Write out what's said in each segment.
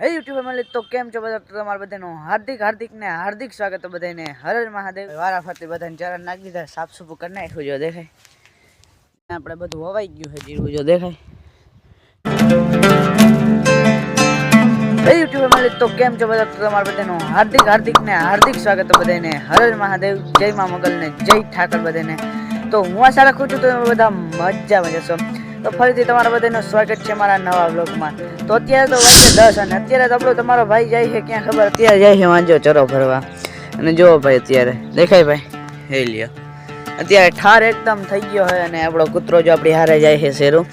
હે YouTube family, તો કેમ છો બધા? તમારા બધાનું હાર્દિક હાર્દિક ને હાર્દિક સ્વાગત બધાને. હર મહાદેવ. વારા ફરતી બધાને ચરણ નાખી દીધા સાફ સુફ કરી નાખ્યું, જો દેખાય. આપણે બધું વવાઈ ગયું છે, જીરું, જો દેખાય. હે યુટ્યુબ ફેમિલી, તો કેમ છો બધા? તમારા બધાનું હાર્દિક હાર્દિક ને હાર્દિક સ્વાગત બધાને. હર મહાદેવ. જય મા મોગલ ને જય ઠાકર બધાને. તો હું આશા રાખું છું તો બધા બધા મજામાં જશો તો ફરીથી તમારા બધાનું સ્વાગત છે મારા નવા બ્લોગમાં તો અત્યારે તો વાગે દસ અને અત્યારે તો આપણો તમારો ભાઈ જાય છે, ક્યાં ખબર? અત્યારે જાય છે વાંચો ચરો ભરવા. અને જુઓ ભાઈ અત્યારે. દેખાય ભાઈ? હે લ્યો. અત્યારે ઠાર એકદમ થઈ ગયો છે અને આપણો કૂતરો જો આપણી હારે જાય છે શેરું.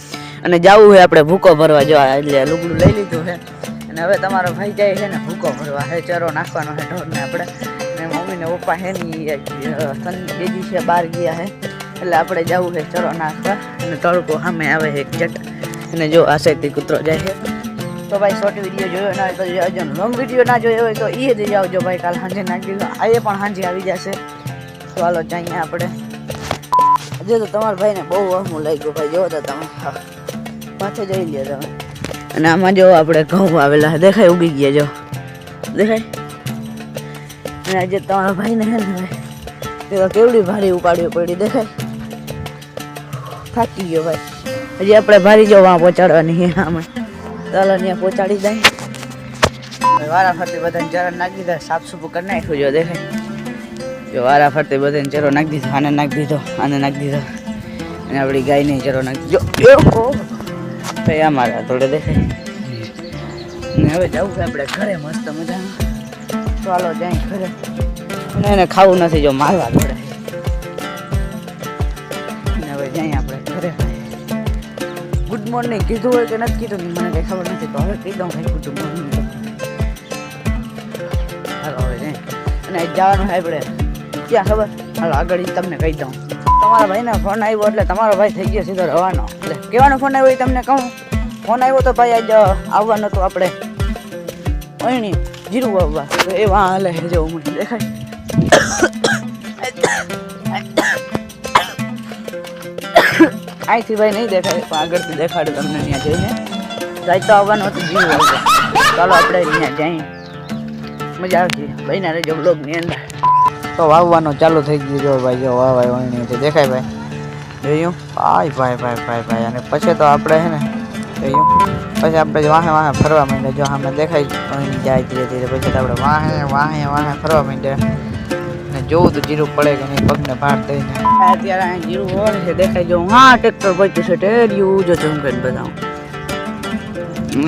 અને જવું હોય આપણે ભૂકો ભરવા. જો એટલે લુગડું લઈ લીધું છે. અને હવે તમારો ભાઈ જાય છે ને ભૂકો ભરવા. હે, ચરો નાખવાનો છે ઢોરને આપણે. અને મમ્મીને પપ્પા હે ની બેજી છે બહાર ગયા છે. એટલે આપણે જવું છે ચરો નાખવા અને તડકો સામે આવે છે જટ અને જો આ સાઈડથી કૂતરો જાય છે. તો ભાઈ શોર્ટ વીડિયો જોયો ના તો જોજો લોંગ વીડિયો ના જોયો હોય તો એ જ આવજો ભાઈ, કાલ સાંજે નાખી દીધો આ એ પણ સાંજે આવી જશે. તો ચાલો જઈએ આપણે. હજુ તો તમારા ભાઈને બહુ વહમું લાગ્યું ભાઈ, જોવો તો તમે. પાછો જઈ લ્યો તમે. અને આમાં જો આપણે ઘઉં આવેલા દેખાય ઉગી ગયા જો. દેખાય? અને આજે તમારા ભાઈને હે ને કેવડી ભારી ઉપાડવી પડી. દેખાય? થાકી ગયો ભાઈ. હજી આપણે ભારી જો વાં પહોંચાડવાની છે આમાં. ચાલો ત્યાં પહોંચાડી હવે વારા ફરતી બધાને ચરો નાખી દીધા સાફ સુફ કરી નાખ્યું જો દેખાય. જો વારા ફરતી બધાને ચરો નાખી દીધો, આને નાખી દીધો, આને નાખી દીધો. અને આપણી ગાયને ચરો નાખી દીધો. જો આ ભાઈ અમારા થોડે દેખાય. ને હવે જવું છે આપણે ઘરે મસ્ત મજામાં. ચાલો, જાય ઘરે. એને ખાવું નથી જો મારવા પડે જાય આપણે ઘરે. ગુડ મોર્નિંગ કીધું હોય કે નથી કીધું મને કઈ ખબર નથી, તો હવે કહી દઉં ગુડ મોર્નિંગ અને જવાનું છે આપણે. ક્યાં ખબર? હાલો આગળ તમને કહી દઉં. તમારા ભાઈને ફોન આવ્યો એટલે તમારો ભાઈ થઈ ગયો સીધો રવાનો. એટલે કેવાનો ફોન આવ્યો એ તમને કહું? ફોન આવ્યો તો ભાઈ આજ આવવાનું હતું આપણે અહીંની જીરું વાવવા. તો એ વાહ હાલે જો મને દેખાય. અહીંથી ભાઈ નહીં દેખાય, પણ આગળથી દેખાડે તમને ત્યાં જઈને. જાય તો આવવાનું હતું, જીવ હોય ચાલો આપણે ત્યાં જઈએ. મજા આવશે. ભાઈ ના રહેજો બ્લોગની અંદર. તો વાવવાનું ચાલુ થઈ ગયું જો ભાઈ, જો વાવાય વણી છે દેખાય ભાઈ. જોયું? ભાઈ ભાઈ ભાઈ ભાઈ ભાઈ. અને પછી તો આપણે હે ને, જોયું? પછી આપણે વાહે વાહે ફરવા માંડ્યા. જો સામે દેખાય જાય ધીરે ધીરે. પછી તો આપણે વાહે વાહે વાહે ફરવા માંડ્યા. જોવું તો જીરું પડે કે નહીં પગને ભાર દઈને. અત્યારે અહીં જીરું હોય છે દેખાય જવું હા ટ્રેક્ટર બચ્યું છે ટેર્યું જો જમ કરીને બતાવું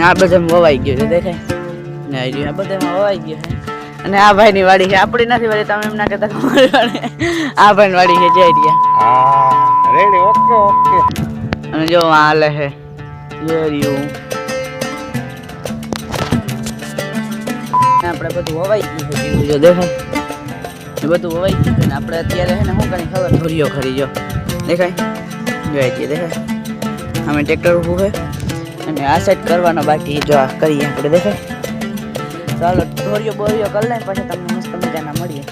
આ બધામાં વવાઈ ગયું છે દેખાય? ને આ આ બધામાં વવાઈ ગયું છે. અને આ ભાઈની વાડી છે આપણી નથી વાડી તમે એમ ના કહેતા તમારી વાડી આ ભાઈની વાડી છે જઈ રહ્યા. હા રેડી ઓકે ઓકે. અને જો આ લે છે જે રહ્યું આપણે બધું વવાઈ ગયું છે જીરું જો દેખાય? એ બધું વવાઈ ગયું છે ને આપણે અત્યારે છે ને શું કરી ખબર? ધોરીઓ ખરી જો. દેખાય? જોઈ છીએ દેખાય. અમે ટ્રેક્ટર ઊભું છે. અને આ સાઈડ કરવાનો બાકી જો આ કરીએ આપણે, દેખાય? ચાલો ધોરીઓ બોરીઓ કરી લે પછી તમને મસ્ત મજાના મળીએ.